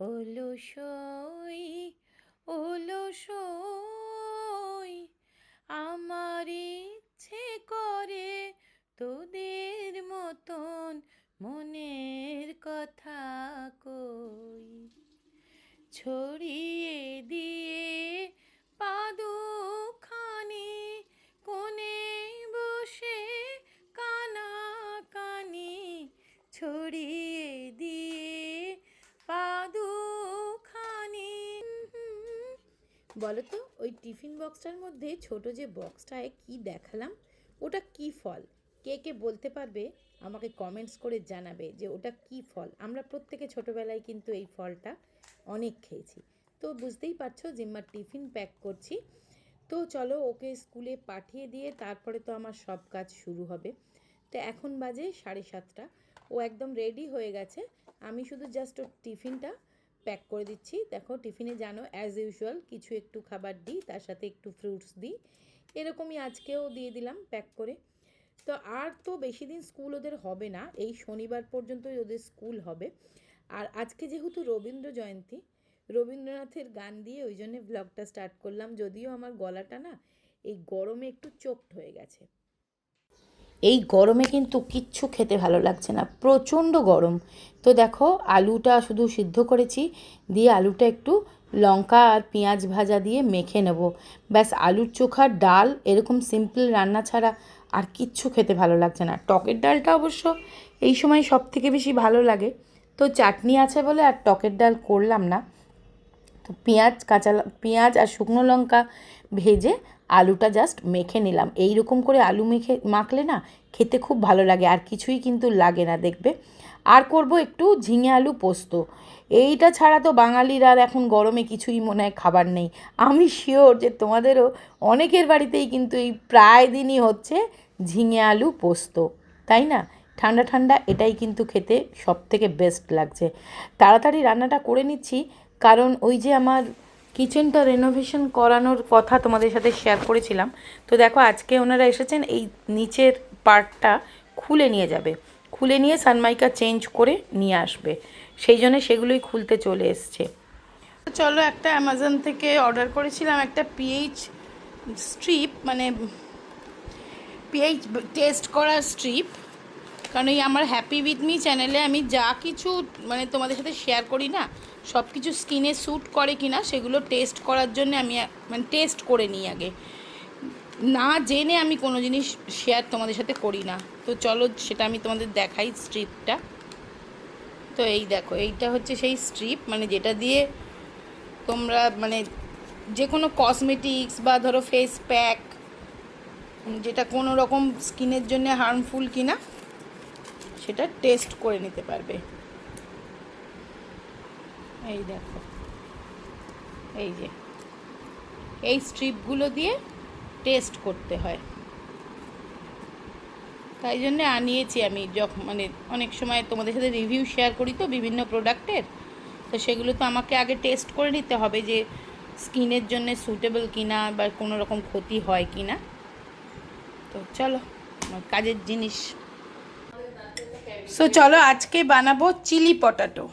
অলসই অলসই বলো তো ওই টিফিন বক্সটার মধ্যে ছোট যে বক্সটায় কি দেখালাম, ওটা কি ফল? কে কে বলতে পারবে? আমাকে কমেন্টস করে জানাবে যে ওটা কি ফল। আমরা প্রত্যেকে ছোটোবেলায় কিন্তু এই ফলটা অনেক খেয়েছি। তো বুঝতেই পারছ, জিম্মার টিফিন প্যাক করছি। তো চলো ওকে স্কুলে পাঠিয়ে দিয়ে তারপরে তো আমার সব কাজ শুরু হবে। তো এখন বাজে সাড়ে সাতটা। ও একদম রেডি হয়ে গেছে। আমি শুধু জাস্ট ওর টিফিনটা প্যাক করে দিচ্ছি। দেখো, টিফিনে জানো অ্যাজ ইউজুয়াল কিছু একটু খাবার দিই, তার সাথে একটু ফ্রুটস দিই। এরকমই আজকেও দিয়ে দিলাম প্যাক করে। তো আর তো বেশি দিন স্কুল ওদের হবে না, এই শনিবার পর্যন্তই ওদের স্কুল হবে। আর আজকে যেহেতু রবীন্দ্র জয়ন্তী, রবীন্দ্রনাথের গান দিয়ে ওই জন্যে ব্লগটা স্টার্ট করলাম, যদিও আমার গলাটা না, এই গরমে একটু চোখট হয়ে গেছে। এই গরমে কিন্তু কিচ্ছু খেতে ভালো লাগছে না, প্রচণ্ড গরম। তো দেখো, আলুটা শুধু সিদ্ধ করেছি, দিয়ে আলুটা একটু লঙ্কা আর পেঁয়াজ ভাজা দিয়ে মেখে নেব। ব্যাস, আলুর চোখা ডাল এরকম সিম্পল রান্না ছাড়া আর কিচ্ছু খেতে ভালো লাগছে না। টকের ডালটা অবশ্য এই সময় সব থেকে বেশি ভালো লাগে। তো চাটনি আছে বলে আর টকের ডাল করলাম না। তো পেঁয়াজ, কাঁচা পেঁয়াজ আর শুকনো লঙ্কা ভেজে আলুটা জাস্ট মেখে নিলাম। এই রকম করে আলু মেখে, মাখলে না খেতে খুব ভালো লাগে, আর কিছুই কিন্তু লাগে না দেখবে। আর করব একটু ঝিঙে আলু পোস্ত। এইটা ছাড়া তো বাঙালির আর এখন গরমে কিছুই মনে হয় খাবার নেই। আমি শিওর যে তোমাদেরও অনেকের বাড়িতেই কিন্তু এই প্রায় দিনই হচ্ছে ঝিঙে আলু পোস্ত। তাই না? ঠান্ডা ঠান্ডা এটাই কিন্তু খেতে সব থেকে বেস্ট লাগছে। তাড়াতাড়ি রান্নাটা করে নিচ্ছি, কারণ ওই যে আমার কিচেনটা রেনোভেশন করানোর কথা তোমাদের সাথে শেয়ার করেছিলাম। তো দেখো, আজকে ওনারা এসেছেন, এই নিচের পার্টটা খুলে নিয়ে যাবে। খুলে নিয়ে সানমাইকা চেঞ্জ করে নিয়ে আসবে। সেই জন্য সেগুলোই খুলতে চলে এসছে। চলো, একটা অ্যামাজন থেকে অর্ডার করেছিলাম একটা পিএইচ স্ট্রিপ মানে পিএইচ টেস্ট করা স্ট্রিপ কারণ এই আমার হ্যাপি উইথ মি চ্যানেলে আমি যা কিছু মানে তোমাদের সাথে শেয়ার করি না সব কিছু স্কিনে স্যুট করে কি না সেগুলো টেস্ট করার জন্য আমি মানে টেস্ট করে নিই আগে। না জেনে আমি কোনো জিনিস শেয়ার তোমাদের সাথে করি না। তো চলো সেটা আমি তোমাদের দেখাই স্ট্রিপটা তো এই দেখো, এইটা হচ্ছে সেই স্ট্রিপ মানে যেটা দিয়ে তোমরা মানে যে কোনো কসমেটিক্স বা ধরো ফেস প্যাক যেটা কোনো রকম স্কিনের জন্য হার্মফুল কিনা, সেটা টেস্ট করে নিতে পারবে। এই দেখো। এই যে। এই স্ট্রিপগুলো দিয়ে টেস্ট করতে হয়। তাই জন্য আনিয়েছি আমি যখন মানে অনেক সময় তোমাদের সাথে রিভিউ শেয়ার করি তো বিভিন্ন প্রোডাক্টের তো সেগুলো তো আমাকে আগে টেস্ট করে নিতে হবে যে স্কিনের জন্য সুটেবল কিনা বা কোনো রকম ক্ষতি হয় কি না তো চলো কাজের জিনিস। সো চলো আজকে বানাবো চিলি পটাটো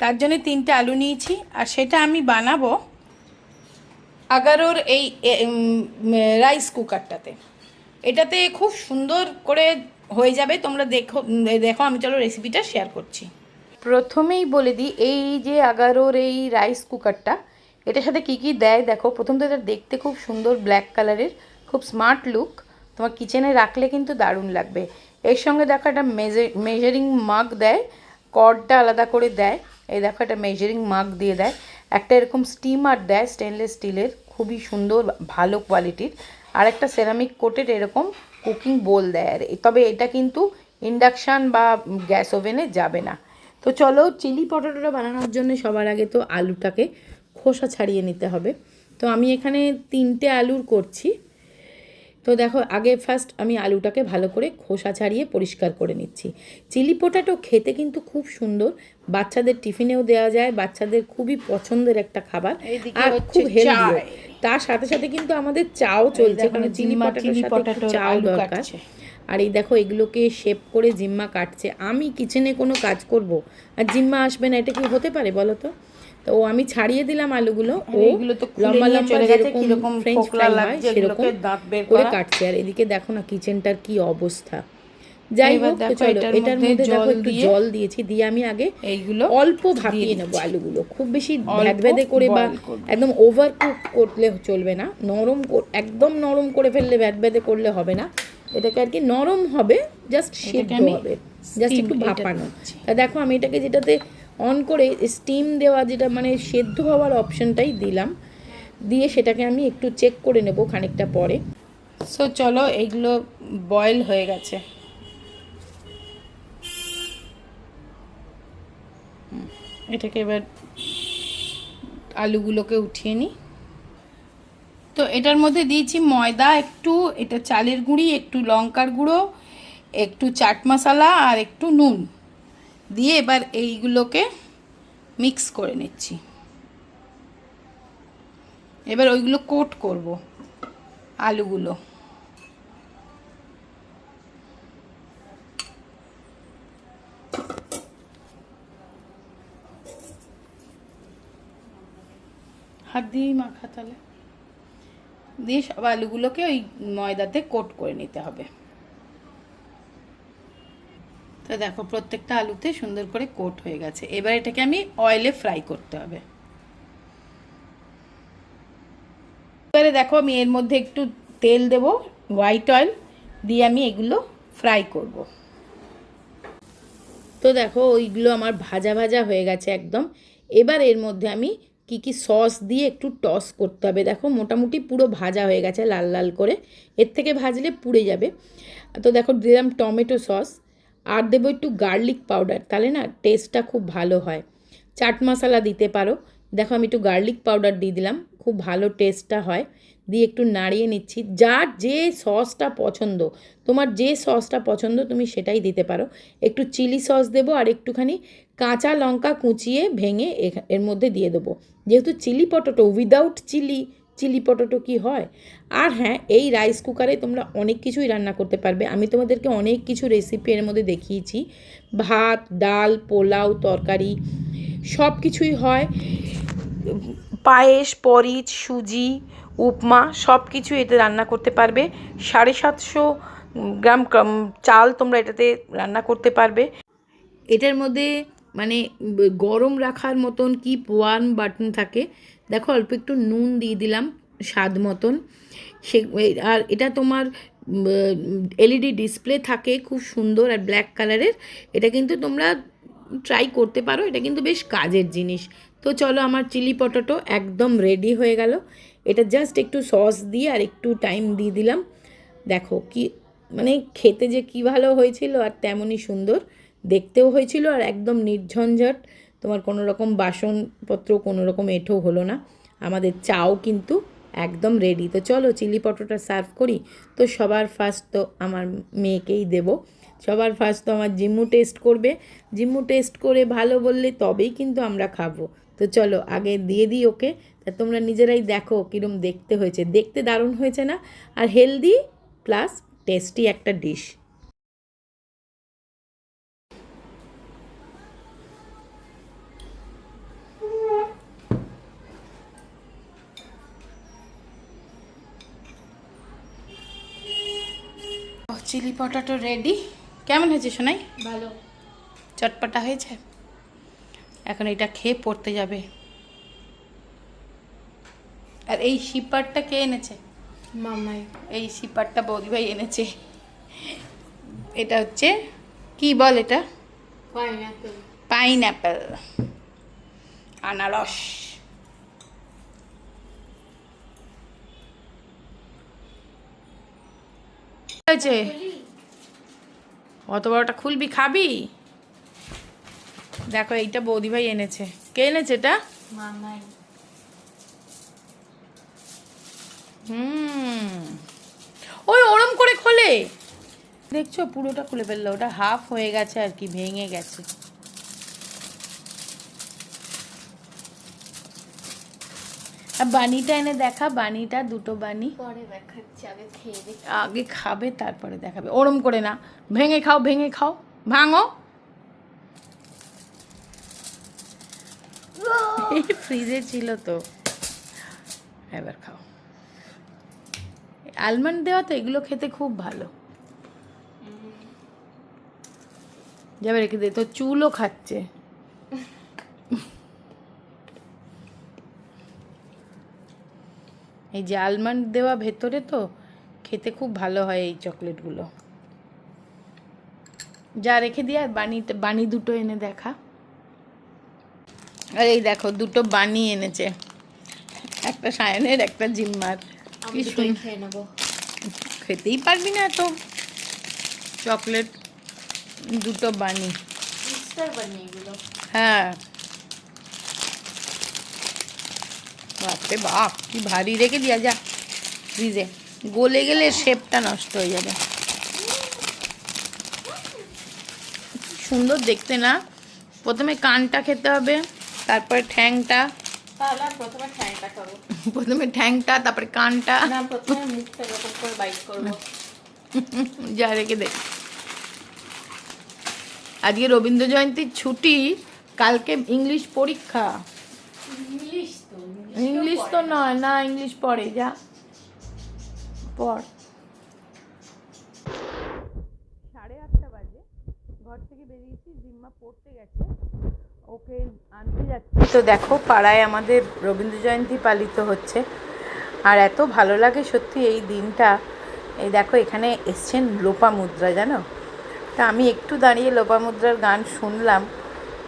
তার জন্য তিনটে আলু নিয়েছি, আর সেটা আমি বানাবো আগারোর এই রাইস কুকারটাতে এটাতে খুব সুন্দর করে হয়ে যাবে, তোমরা দেখো দেখো, আমি চলো রেসিপিটা শেয়ার করছি। প্রথমেই বলে দিই, এই যে আগারোর এই রাইস কুকারটা এটার সাথে কি কি দেয় দেখো। প্রথম তো এটা দেখতে খুব সুন্দর ব্ল্যাক কালারের খুব স্মার্ট লুক তোমার কিচেনে রাখলে কিন্তু দারুণ লাগবে। এর সঙ্গে দেখো একটা মেজারিং মাগ দেয় কর্ডটা আলাদা করে দেয়। এই দেখো একটা মেজারিং মার্ক দিয়ে দেয়। একটা এরকম স্টিমার দেয় স্টেনলেস স্টিলের খুবই সুন্দর, ভালো কোয়ালিটির আর একটা সেরামিক কোটেড এরকম কুকিং বোল দেয় আর তবে এটা কিন্তু ইন্ডাকশান বা গ্যাস ওভেনে যাবে না। তো চলো চিলি পটেটোটা বানানোর জন্য সবার আগে তো আলুটাকে খোসা ছাড়িয়ে নিতে হবে। তো আমি এখানে তিনটে আলুর করছি। তো দেখো আগে ফার্স্ট আমি আলুটাকে ভালো করে খোসা ছাড়িয়ে পরিষ্কার করে নিচ্ছি। চিলি পোটাটো খেতে কিন্তু খুব সুন্দর। বাচ্চাদের টিফিনেও দেওয়া যায় বাচ্চাদের খুবই পছন্দের একটা খাবার। আর খুব হেলদি তার সাথে সাথে কিন্তু আমাদের চাও চলছে কারণ চিলি পটাটোর সাথে চাও দরকার। আর এই দেখো এগুলোকে শেপ করে জিম্মা কাটছে। আমি কিচেনে কোনো কাজ করব? আর জিম্মা আসবে না এটা কি হতে পারে বলো তো? তো ও আমি ছাড়িয়ে দিলাম আলুগুলো। ও লম্বা লম্বা যেরকম ফ্রেঞ্চ ফ্রাই হয় সেরকম করে কাটছে। আর এদিকে দেখো না কিচেনটার কি অবস্থা। যাই হোক তো চলো এটার মধ্যে দেখো জল একটু জল দিয়েছি। দিয়ে আমি আগে এইগুলো অল্প ভাপিয়ে নেব আলুগুলো। খুব বেশি ভ্যাদ ভেদে করে বা একদম ওভার কুক করলে চলবে না। নরম একদম নরম করে ফেললে ভ্যাদ ভেদে করলে হবে না। এটাকে আর কি নরম হবে জাস্ট সিদ্ধ হবে। জাস্ট একটু ভাপানো। তা দেখো আমি এটাকে যেটাতে অন করে স্টিম দেওয়া যেটা মানে সেদ্ধ হওয়ার অপশানটাই দিলাম। দিয়ে সেটাকে আমি একটু চেক করে নেব খানিকটা পরে। সো চলো এইগুলো বয়েল হয়ে গেছে। এটাকে এবার আলুগুলোকে উঠিয়ে নিই। তো এটার মধ্যে দিয়েছি ময়দা, একটু এটা চালের গুঁড়ি, একটু লঙ্কার গুঁড়ো, একটু চাট মশলা আর একটু নুন। দিয়ে এবার এইগুলোকে মিক্স করে নিচ্ছি। এবার ওইগুলো কোট করব, আলুগুলো। হাত দিয়েই মাখা তাহলে। দিয়ে সব আলুগুলোকে ওই ময়দাতে কোট করে নিতে হবে। তো দেখো, প্রত্যেকটা আলুতে সুন্দর করে কোট হয়ে গেছে। এবার এটাকে আমি অয়েলে ফ্রাই করতে হবে। এবারে দেখো, আমি এর মধ্যে একটু তেল দেব হোয়াইট অয়েল দিয়ে আমি এগুলো ফ্রাই করব। তো দেখো, ওইগুলো আমার ভাজা ভাজা হয়ে গেছে একদম। এবার এর মধ্যে আমি কি কি সস দিয়ে একটু টস করতে হবে। দেখো, মোটামুটি পুরো ভাজা হয়ে গেছে লাল লাল করে। এর থেকে ভাজলে পুড়ে যাবে। তো দেখো, দিলাম টমেটো সস। আর দেবো একটু গার্লিক পাউডার তাহলে না টেস্টটা খুব ভালো হয়। চাট মশলা দিতে পারো। দেখো আমি একটু গার্লিক পাউডার দিয়ে দিলাম, খুব ভালো টেস্টটা হয়। দিয়ে একটু নাড়িয়ে নিচ্ছি। যার যে সসটা পছন্দ, তোমার যে সসটা পছন্দ তুমি সেটাই দিতে পারো। একটু চিলি সস দেবো আর একটুখানি কাঁচা লঙ্কা কুচিয়ে ভেঙে এর মধ্যে দিয়ে দেবো। যেহেতু chilli potato without chilli chilli potato কি হয়? আর হ্যাঁ এই রাইস কুকারে তোমরা অনেক কিছুই রান্না করতে পারবে। আমি তোমাদেরকে অনেক কিছু রেসিপি এর মধ্যে দেখিয়েছি। ভাত, ডাল, পোলাও, তরকারি, সব কিছুই হয়। পায়েস, পরিচ, সুজি, উপমা সব কিছু এতে রান্না করতে পারবে। সাড়ে সাতশো গ্রাম চাল তোমরা এটাতে রান্না করতে পারবে। এটার মধ্যে মানে গরম রাখার মতন কি ওয়ান বাটন থাকে? দেখো অল্প একটু নুন দিয়ে দিলাম স্বাদ মতন। সে আর এটা তোমার এলইডি ডিসপ্লে থাকে খুব সুন্দর আর ব্ল্যাক কালারের। এটা কিন্তু তোমরা ট্রাই করতে পারো, এটা কিন্তু বেশ কাজের জিনিস। তো চলো আমার চিলি পটেটো একদম রেডি হয়ে গেল। এটা জাস্ট একটু সস দিয়ে আর একটু টাইম দিয়ে দিলাম। দেখো কি মানে খেতে যে কি ভালো হয়েছিল আর তেমনই সুন্দর, দেখতেও হয়েছিল আর একদম নির্ঝঞ্ঝাট। তোমার কোনো রকম বাসনপত্র, কোনো রকম এঁঠো হলো না। আমাদের চাও কিন্তু একদম রেডি তো চলো চিলি পটোটা সার্ভ করি। তো সবার ফার্স্ট তো আমার মেয়েকেই দেব। সবার ফার্স্ট তো আমার জিম্মু টেস্ট করবে। জিম্মু টেস্ট করে ভালো বললে তবেই কিন্তু আমরা খাব। তো চলো আগে দিয়ে দিই ওকে। তা তোমরা নিজেরাই দেখো কীরম দেখতে হয়েছে। দেখতে দারুণ হয়েছে না? আর হেলদি প্লাস টেস্টি একটা ডিশ চিলি পটাটো রেডি কেমন হয়েছে শোনাই ভালো। চটপটা হয়েছে? এখন এটা খেয়ে পড়তে যাবে। আর এই শিপারটা কে এনেছে? মামাই। এই শিপারটা বৌদিভাই এনেছে। এটা হচ্ছে কি বল এটা? পাইন অ্যাপেল আনারস। হয়েছে? অত বড়টা খুলবি খাবি? দেখো এইটা বৌদি ভাই এনেছে। কে এনেছে এটা? হুম। ওই ওরম করে খোলে। দেখছ পুরোটা খুলে ফেলল। ওটা হাফ হয়ে গেছে আর কি ভেঙে গেছে। বানিটা এনে দেখা বানিটা দুটো বানি। পরে দেখাচ্ছি আগে খেয়ে আগে খাবে তারপরে দেখাবে। ওরম করে না। ভেঙে খাও ভেঙে খাও। ভাঙো। ফ্রিজে ছিল তো। এবার খাও। আলমন্ড দেওয়া তো এগুলো খেতে খুব ভালো। যাবে রেখে দে তো চুলও খাচ্ছে। এই যে আলমন্ড দেওয়া ভেতরে তো খেতে খুব ভালো হয় এই চকলেটগুলো। যা রেখে দিয়ে আর বানি বানি দুটো এনে দেখা। আর এই দেখো দুটো বানি এনেছে। একটা সায়নের একটা জিম্মার। কি দুটোই খেয়ে নেব। খেতেই পারবি না এত। চকলেট দুটো বানি হ্যাঁ। বাপরে বাপ কি ভারী রেখে দিয়া যা। ফ্রিজে। গলে গেলে শেপটা নষ্ট হয়ে যাবে। সুন্দর দেখতে না? প্রথমে কানটা খেতে হবে তারপরে ঠ্যাংটা। প্রথমে ঠ্যাংটা তারপরে কানটা। যা রেখে দে। আজকে রবীন্দ্র জয়ন্তীর ছুটি কালকে ইংলিশ পরীক্ষা। ইংলিশ তো নয় না ইংলিশ পড়ে যা। পড়। সাড়ে আটটা বাজে। ঘর থেকে বেরিয়েছি জিম্মা পড়তে গেছে। ওকে আনতে যাচ্ছি। তো দেখো পাড়ায় আমাদের রবীন্দ্র জয়ন্তী পালিত হচ্ছে। আর এত ভালো লাগে সত্যি এই দিনটা। এই দেখো এখানে এসছেন লোপামুদ্রা জানো? তা আমি একটু দাঁড়িয়ে লোপামুদ্রার গান শুনলাম।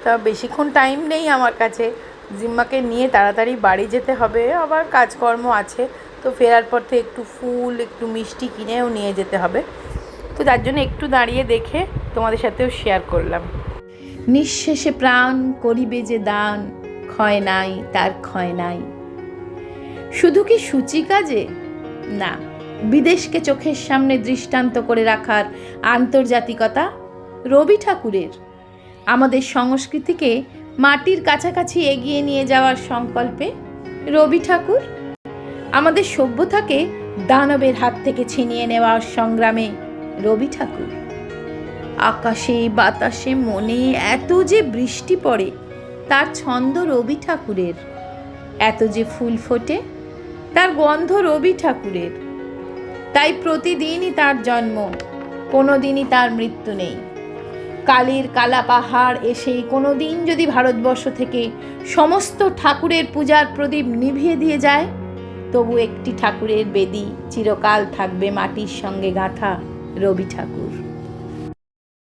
তা বেশিক্ষণ টাইম নেই আমার কাছে। জিম্মাকে নিয়ে তাড়াতাড়ি বাড়ি যেতে হবে, আবার কাজকর্ম আছে, তো ফেরার পথে একটু ফুল, একটু মিষ্টি কিনেও নিয়ে যেতে হবে। তো তার জন্য একটু দাঁড়িয়ে দেখে তোমাদের সাথেও শেয়ার করলাম। নিঃশেষে প্রাণ করিবে যে দান, ক্ষয় নাই, তার ক্ষয় নাই। শুধু কি সূচি কাজে? না, বিদেশকে চোখের সামনে দৃষ্টান্ত করে রাখার আন্তর্জাতিকতা রবি ঠাকুরের। আমাদের সংস্কৃতিকে মাটির কাছাকাছি এগিয়ে নিয়ে যাওয়ার সংকল্পে রবি ঠাকুর আমাদের সভ্যতাকে দানবের হাত থেকে ছিনিয়ে নেওয়ার সংগ্রামে রবি ঠাকুর। আকাশে, বাতাসে, মনে এত যে বৃষ্টি পড়ে, তার ছন্দ রবি ঠাকুরের। এত যে ফুল ফোটে, তার গন্ধ রবি ঠাকুরের। তাই প্রতিদিনই তার জন্ম কোনো দিনই তার মৃত্যু নেই। কালির কালা পাহাড় এসে কোনো দিন যদি ভারতবর্ষ থেকে সমস্ত ঠাকুরের পূজার প্রদীপ নিভিয়ে দিয়ে যায়, তবু একটি ঠাকুরের বেদি চিরকাল থাকবে মাটির সঙ্গে গাঁথা রবি ঠাকুর।